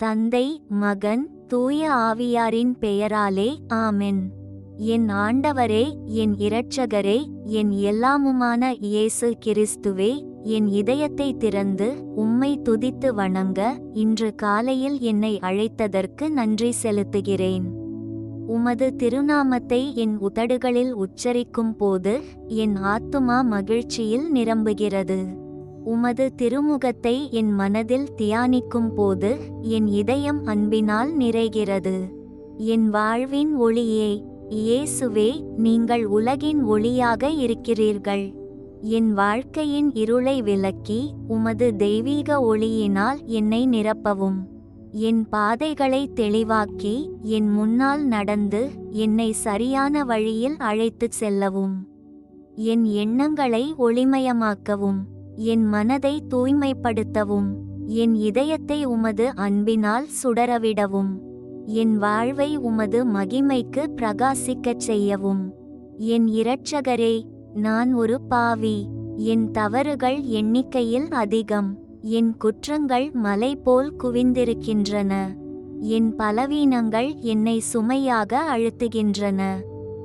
தந்தை மகன் தூய ஆவியாரின் பெயராலே ஆமென். என் ஆண்டவரே என் இரட்சகரே என் எல்லாமுமான இயேசு கிறிஸ்துவே என் இதயத்தை திறந்து உம்மை துதித்து வணங்க இன்று காலையில் என்னை அழைத்ததற்கு நன்றி செலுத்துகிறேன். உமது திருநாமத்தை என் உதடுகளில் உச்சரிக்கும் போது என் ஆத்துமா மகிழ்ச்சியில் நிரம்புகிறது. உமது திருமுகத்தை என் மனதில் தியானிக்கும் போது என் இதயம் அன்பினால் நிறைகிறது. என் வாழ்வின் ஒளியே இயேசுவே நீங்கள் உலகின் ஒளியாக இருக்கிறீர்கள். என் வாழ்க்கையின் இருளை விலக்கி உமது தெய்வீக ஒளியினால் என்னை நிரப்பவும். என் பாதைகளை தெளிவாக்கி என் முன்னால் நடந்து என்னை சரியான வழியில் அழைத்துச் செல்லவும். என் எண்ணங்களை ஒளிமயமாக்கவும். என் மனதை தூய்மைப்படுத்தவும் என் இதயத்தை உமது அன்பினால் சுடரவிடவும் என் வாழ்வை உமது மகிமைக்கு பிரகாசிக்கச் செய்யவும். என் இரட்சகரே நான் ஒரு பாவி என் தவறுகள் எண்ணிக்கையில் அதிகம் என் குற்றங்கள் மலை போல் குவிந்திருக்கின்றன என் பலவீனங்கள் என்னை சுமையாக அழுத்துகின்றன.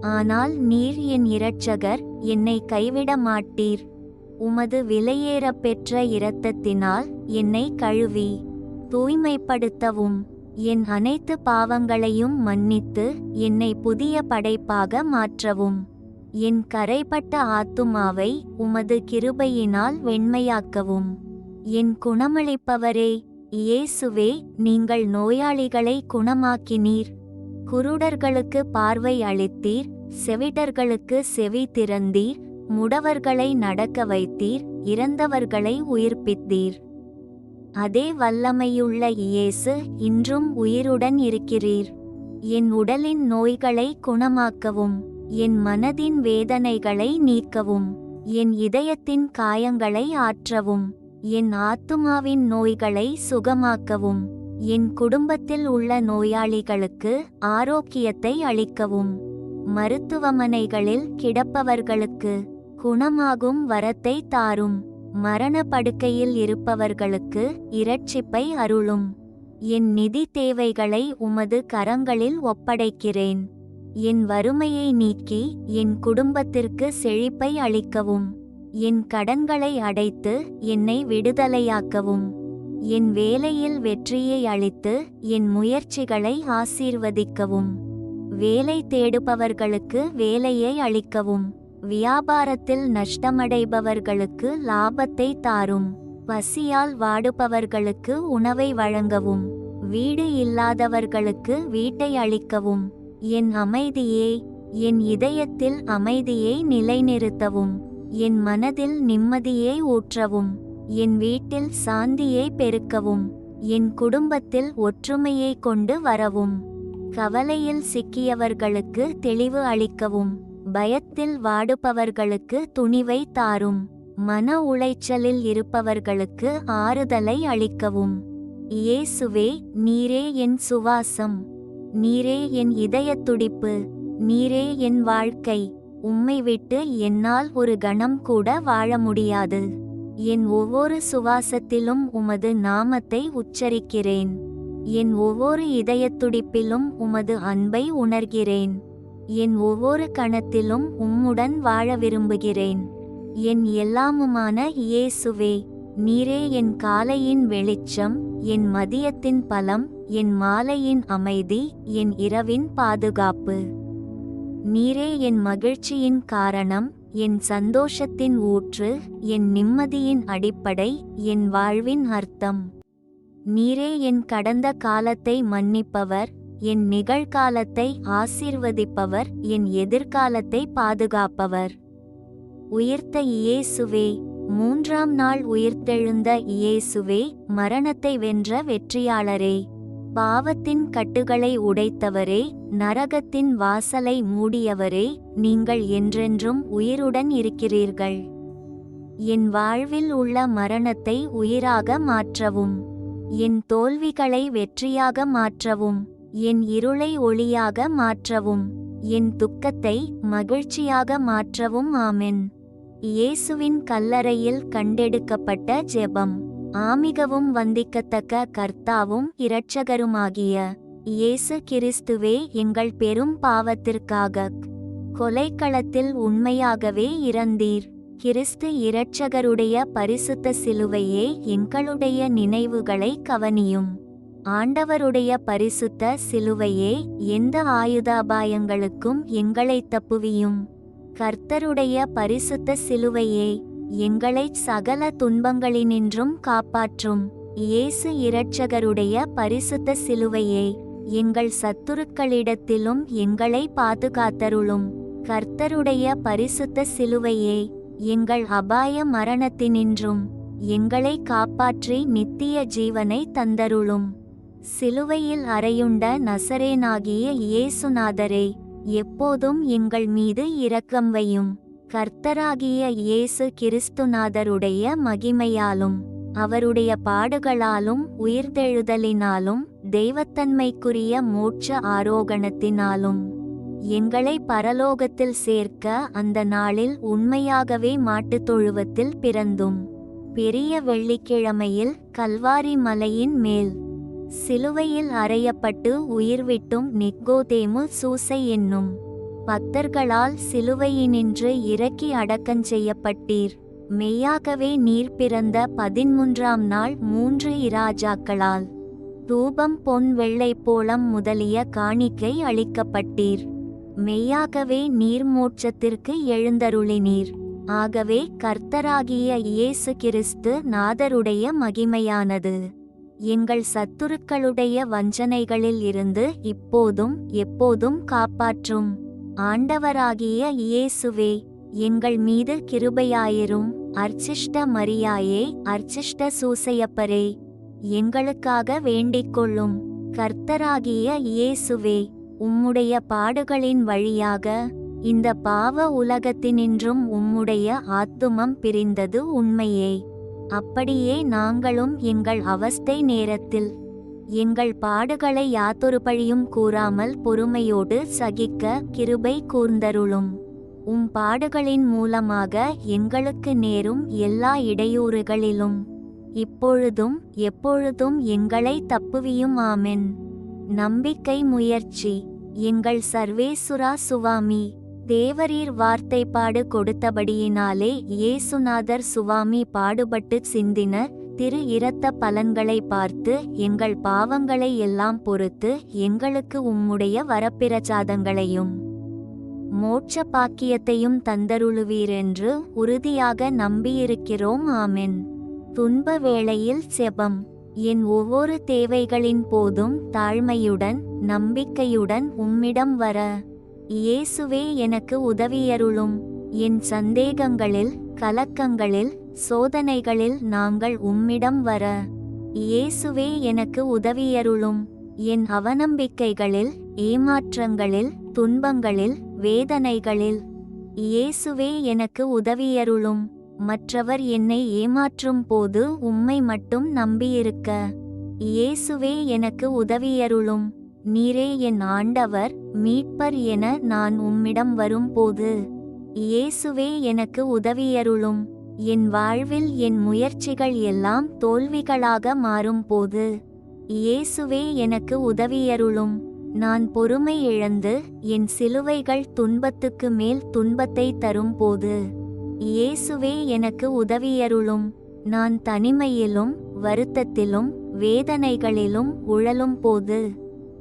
ஆனால் நீர் என் இரட்சகர் என்னை கைவிட மாட்டீர் உமது விலையேறப் பெற்ற இரத்தத்தினால் என்னை கழுவி தூய்மைப்படுத்தவும். என் அனைத்து பாவங்களையும் மன்னித்து என்னை புதிய படைப்பாக மாற்றவும். என் கரைப்பட்ட ஆத்துமாவை உமது கிருபையினால் வெண்மையாக்கவும். என் குணமளிப்பவரே இயேசுவே நீங்கள் நோயாளிகளை குணமாக்கினீர். குருடர்களுக்கு பார்வை அளித்தீர் செவிடர்களுக்கு செவி திறந்தீர். முடவர்களை நடக்க வைத்தீர் இறந்தவர்களை உயிர்ப்பித்தீர். அதே வல்லமையுள்ள இயேசு இன்றும் உயிருடன் இருக்கிறீர். என் உடலின் நோய்களை குணமாக்கவும் என் மனதின் வேதனைகளை நீக்கவும் என் இதயத்தின் காயங்களை ஆற்றவும் என் ஆத்துமாவின் நோய்களை சுகமாக்கவும் என் குடும்பத்தில் உள்ள நோயாளிகளுக்கு ஆரோக்கியத்தை அளிக்கவும் மருத்துவமனைகளில் கிடப்பவர்களுக்கு குணமாகும் வரத்தை தாரும். மரண படுக்கையில் இருப்பவர்களுக்கு இரட்சிப்பை அருளும். என் நிதி தேவைகளை உமது கரங்களில் ஒப்படைக்கிறேன். என் வறுமையை நீக்கி என் குடும்பத்திற்கு செழிப்பை அளிக்கவும். என் கடன்களை அடைத்து என்னை விடுதலையாக்கவும். என் வேலையில் வெற்றியை அளித்து என் முயற்சிகளை ஆசீர்வதிக்கவும். வேலை தேடுபவர்களுக்கு வேலையை அளிக்கவும். வியாபாரத்தில் நஷ்டமடைபவர்களுக்கு லாபத்தை தாரும். பசியால் வாடுபவர்களுக்கு உணவை வழங்கவும். வீடு இல்லாதவர்களுக்கு வீட்டை அளிக்கவும் என் அமைதியே என் இதயத்தில் அமைதியை நிலைநிறுத்தவும். என் மனதில் நிம்மதியை ஊற்றவும். என் வீட்டில் சாந்தியை பெருக்கவும். என் குடும்பத்தில் ஒற்றுமையை கொண்டு வரவும். கவலையில் சிக்கியவர்களுக்கு தெளிவு அளிக்கவும். பயத்தில் வாடுபவர்களுக்கு துணிவை தாரும். மன உளைச்சலில் இருப்பவர்களுக்கு ஆறுதலை அளிக்கவும். இயேசுவே நீரே என் சுவாசம். நீரே என் இதயத் துடிப்பு நீரே என் வாழ்க்கை. உம்மை விட்டு என்னால் ஒரு கணம் கூட வாழ முடியாது. என் ஒவ்வொரு சுவாசத்திலும் உமது நாமத்தை உச்சரிக்கிறேன். என் ஒவ்வொரு இதயத் துடிப்பிலும் உமது அன்பை உணர்கிறேன். என் ஒவ்வொரு கணத்திலும் உம்முடன் வாழ விரும்புகிறேன். என் எல்லாமுமான இயேசுவே நீரே என் காலையின் வெளிச்சம் என் மதியத்தின் பலம் என் மாலையின் அமைதி என் இரவின் பாதுகாப்பு. நீரே என் மகிழ்ச்சியின் காரணம் என் சந்தோஷத்தின் ஊற்று என் நிம்மதியின் அடிப்படை என் வாழ்வின் அர்த்தம். நீரே என் கடந்த காலத்தை மன்னிப்பவர் என் நிகழ்காலத்தை ஆசீர்வதிப்பவர் என் எதிர்காலத்தை பாதுகாப்பவர். உயிர்த்த இயேசுவே மூன்றாம் நாள் உயிர்த்தெழுந்த இயேசுவே மரணத்தை வென்ற வெற்றியாளரே. பாவத்தின் கட்டுகளை உடைத்தவரே நரகத்தின் வாசலை மூடியவரே நீங்கள் என்றென்றும் உயிருடன் இருக்கிறீர்கள். என் வாழ்வில் உள்ள மரணத்தை உயிராக மாற்றவும். என் தோல்விகளை வெற்றியாக மாற்றவும். என் இருளை ஒளியாக மாற்றவும் என் துக்கத்தை மகிழ்ச்சியாக மாற்றவும் ஆமென். இயேசுவின் கல்லறையில் கண்டெடுக்கப்பட்ட ஜெபம் ஆமிகவும் வந்திக்கத்தக்க கர்த்தாவும் இரட்சகருமாகிய இயேசு கிறிஸ்துவே எங்கள் பெரும் பாவத்திற்காக கொலைக்களத்தில் உண்மையாகவே இறந்தீர். கிறிஸ்து இரட்சகருடைய பரிசுத்த சிலுவையே எங்களுடைய நினைவுகளை கவனியும். ஆண்டவருடைய பரிசுத்த சிலுவையே எந்த ஆயுதாபாயங்களுக்கும் எங்களை தப்புவியும். கர்த்தருடைய பரிசுத்த சிலுவையே எங்களை சகல துன்பங்களினின்றும் காப்பாற்றும். இயேசு இரட்சகருடைய பரிசுத்த சிலுவையே எங்கள் சத்துருக்களிடத்திலும் எங்களை பாதுகாத்தருளும். கர்த்தருடைய பரிசுத்த சிலுவையே எங்கள் அபாய மரணத்தினின்றும் எங்களை காப்பாற்றி நித்திய ஜீவனை தந்தருளும். சிலுவையில் அறையுண்ட நசரேனாகிய இயேசுநாதரே எப்போதும் எங்கள் மீது இரக்கம் வையும். கர்த்தராகிய இயேசு கிறிஸ்துநாதருடைய மகிமையாலும் அவருடைய பாடுகளாலும் உயிர்த்தெழுதலினாலும் தெய்வத்தன்மைக்குரிய மோட்ச ஆரோகணத்தினாலும் எங்களை பரலோகத்தில் சேர்க்க அந்த நாளில் உண்மையாகவே மாட்டுத் தொழுவத்தில் பிறந்தும். பெரிய வெள்ளிக்கிழமையில் கல்வாரி மலையின் மேல் சிலுவையில் அறையப்பட்டு உயிர்விட்டும் நிக்கோதேமு சூசை என்னும் பக்தர்களால் சிலுவையினின்று இறக்கி அடக்கஞ்செய்யப்பட்டீர் மெய்யாகவே நீர் பிறந்த பதின்மூன்றாம் நாள் மூன்று இராஜாக்களால் தூபம் பொன் வெள்ளை போலம் முதலிய காணிக்கை அளிக்கப்பட்டீர். மெய்யாகவே நீர் மோட்சத்திற்கு எழுந்தருளினீர். ஆகவே கர்த்தராகிய இயேசு கிறிஸ்து நாதருடைய மகிமையானது. எங்கள் சத்துருக்களுடைய வஞ்சனைகளில் இருந்து இப்போதும் எப்போதும் காப்பாற்றும். ஆண்டவராகிய இயேசுவே எங்கள் மீது கிருபையாயிரும். அர்ச்சிஷ்ட மரியாயே அர்ச்சிஷ்ட சூசையப்பரே எங்களுக்காக வேண்டிக்கொள்ளும். கர்த்தராகிய இயேசுவே உம்முடைய பாடுகளின் வழியாக இந்த பாவ உலகத்தினின்றும் உம்முடைய ஆத்துமம் பிரிந்தது உண்மையே. அப்படியே நாங்களும் எங்கள் அவஸ்தை நேரத்தில் எங்கள் பாடுகளை யாத்தொரு பழியும் கூறாமல் பொறுமையோடு சகிக்க கிருபை கூர்ந்தருளும். உம் பாடுகளின் மூலமாக எங்களுக்கு நேரும் எல்லா இடையூறுகளிலும். இப்பொழுதும் எப்பொழுதும் எங்களை தப்புவியும் ஆமென். நம்பிக்கை முயற்சி. எங்கள் சர்வேசுரா சுவாமி. தேவரீர் வார்த்தைப்பாடு கொடுத்தபடியினாலே இயேசுநாதர் சுவாமி பாடுபட்டு சிந்தின திரு இரத்த பலன்களை பார்த்து எங்கள் பாவங்களை எல்லாம் பொறுத்து எங்களுக்கு உம்முடைய வரப்பிரசாதங்களையும் மோட்ச பாக்கியத்தையும் தந்தருளுவீரென்று உறுதியாக நம்பியிருக்கிறோம் ஆமென். துன்ப வேளையில் செபம். என் ஒவ்வொரு தேவைகளின் போதும் தாழ்மையுடன் நம்பிக்கையுடன் உம்மிடம் வர இயேசுவே எனக்கு உதவியருளும். என் சந்தேகங்களில் கலக்கங்களில் சோதனைகளில் நாங்கள் உம்மிடம் வர. இயேசுவே எனக்கு உதவியருளும். என் அவநம்பிக்கைகளில் ஏமாற்றங்களில் துன்பங்களில் வேதனைகளில். இயேசுவே எனக்கு உதவியருளும். மற்றவர் என்னை ஏமாற்றும் போது உம்மை மட்டும் நம்பியிருக்க. இயேசுவே எனக்கு உதவியருளும். நீரே என் ஆண்டவர் மீட்பர் என நான் உம்மிடம் வரும்போது இயேசுவே எனக்கு உதவியருளும். என் வாழ்வில் என் முயற்சிகள் எல்லாம் தோல்விகளாக மாறும்போது இயேசுவே எனக்கு உதவியருளும். நான் பொறுமை இழந்து என் சிலுவைகள் துன்பத்துக்கு மேல் துன்பத்தை தரும்போது இயேசுவே எனக்கு உதவியருளும். நான் தனிமையிலும் வருத்தத்திலும் வேதனைகளிலும் உழலும் போது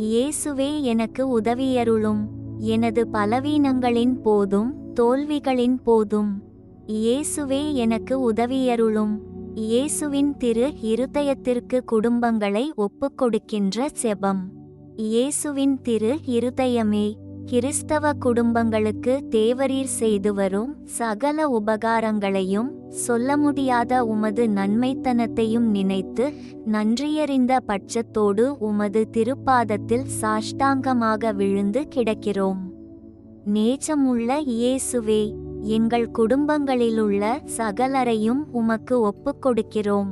இயேசுவே எனக்கு உதவியருளும். எனது பலவீனங்களின் போதும் தோல்விகளின் போதும். இயேசுவே எனக்கு உதவியருளும். இயேசுவின் திரு இருதயத்திற்கு குடும்பங்களை ஒப்புக்கொடுக்கின்ற செபம். இயேசுவின் திரு இருதயமே கிறிஸ்தவ குடும்பங்களுக்கு தேவரீர் செய்து வரும் சகல உபகாரங்களையும் சொல்ல முடியாத உமது நன்மைத்தனத்தையும் நினைத்து நன்றியறிந்த பட்சத்தோடு உமது திருப்பாதத்தில் சாஷ்டாங்கமாக விழுந்து கிடக்கிறோம். நேச்சமுள்ள இயேசுவே எங்கள் குடும்பங்களிலுள்ள சகலரையும் உமக்கு ஒப்புக்கொடுக்கிறோம்.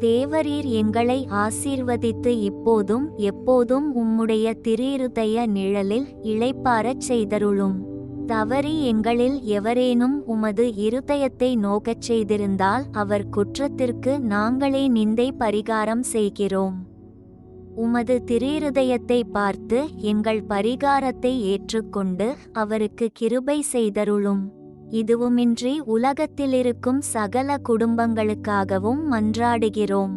தேவரீர் எங்களை ஆசீர்வதித்து இப்போதும் எப்போதும் உம்முடைய திருயிருதய நிழலில் இளைப்பாரச் செய்தருளும். தவறி எங்களில் எவரேனும் உமது இருதயத்தை நோக்கச் செய்திருந்தால் அவர் குற்றத்திற்கு நாங்களே நிந்தை பரிகாரம் செய்கிறோம். உமது திரிருதயத்தை பார்த்து எங்கள் பரிகாரத்தை ஏற்றுக்கொண்டு அவருக்கு கிருபை செய்தருளும். இதுவுமின்றி உலகத்திலிருக்கும் சகல குடும்பங்களுக்காகவும் மன்றாடுகிறோம்.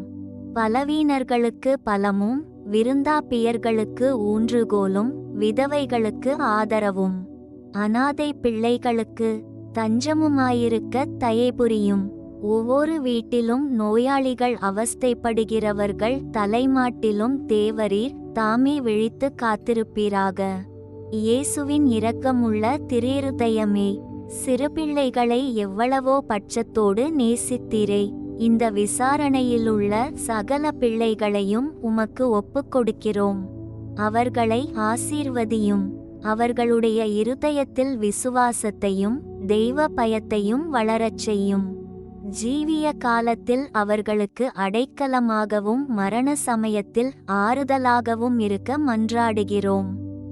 பலவீனர்களுக்கு பலமும் விருந்தாப்பியர்களுக்கு ஊன்றுகோலும் விதவைகளுக்கு ஆதரவும். அனாதை பிள்ளைகளுக்கு தஞ்சமுமாயிருக்க தயைபுரியும். ஒவ்வொரு வீட்டிலும் நோயாளிகள் அவஸ்தைப்படுகிறவர்கள் தலைமாட்டிலும் தேவரீர் தாமே விழித்து காத்திருப்பீராக. இயேசுவின் இரக்கமுள்ள திரியிருதயமே சிறுபிள்ளைகளை எவ்வளவோ பட்சத்தோடு நேசித்தீரே. இந்த விசாரணையிலுள்ள சகல பிள்ளைகளையும் உமக்கு ஒப்புக்கொடுக்கிறோம். அவர்களை ஆசீர்வதியும். அவர்களுடைய இருதயத்தில் விசுவாசத்தையும் தெய்வ பயத்தையும் வளரச் செய்யும். ஜீவிய காலத்தில் அவர்களுக்கு அடைக்கலமாகவும் மரண சமயத்தில் ஆறுதலாகவும் இருக்க மன்றாடுகிறோம்.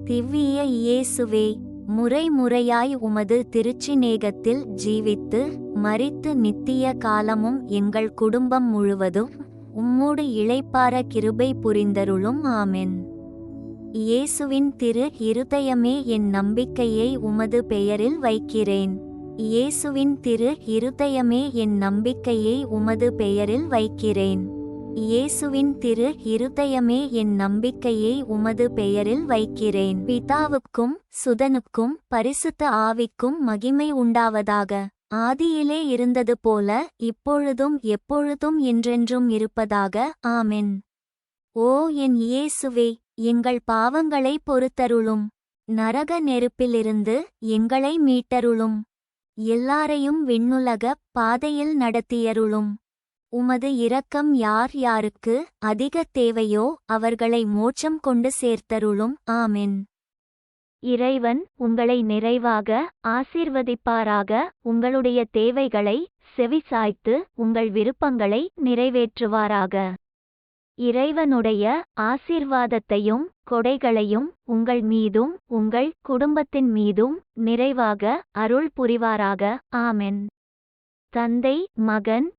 திவ்விய இயேசுவே முறை முறையாய் உமது திருச்சிநேகத்தில் ஜீவித்து மறித்து நித்திய காலமும் எங்கள் குடும்பம் முழுவதும் உம்மோடு இளைப்பார கிருபை புரிந்தருளும். ஆமென். இயேசுவின் திரு இருதயமே என் நம்பிக்கையை உமது பெயரில் வைக்கிறேன். இயேசுவின் திரு இருதயமே என் நம்பிக்கையை உமது பெயரில் வைக்கிறேன். இயேசுவின் திரு இருதயமே என் நம்பிக்கையை உமது பெயரில் வைக்கிறேன். பிதாவுக்கும் சுதனுக்கும் பரிசுத்த ஆவிக்கும் மகிமை உண்டாவதாக. ஆதியிலே இருந்தது போல இப்பொழுதும் எப்பொழுதும் என்றென்றும் இருப்பதாக. ஆமென். ஓ என் இயேசுவே எங்கள் பாவங்களை பொறுத்தருளும். நரக நெருப்பிலிருந்து எங்களை மீட்டருளும். எல்லாரையும் விண்ணுலக பாதையில் நடத்தியருளும். உமது இரக்கம் யார் யாருக்கு அதிக தேவையோ அவர்களை மோட்சம் கொண்டு சேர்த்தருளும். ஆமென். இறைவன் உங்களை நிறைவாக ஆசீர்வதிப்பாராக. உங்களுடைய தேவைகளை செவிசாய்த்து உங்கள் விருப்பங்களை நிறைவேற்றுவாராக. இறைவனுடைய ஆசீர்வாதத்தையும் கொடைகளையும் உங்கள் மீதும் உங்கள் குடும்பத்தின் மீதும் நிறைவாக அருள் புரிவாராக. ஆமென். தந்தை மகன்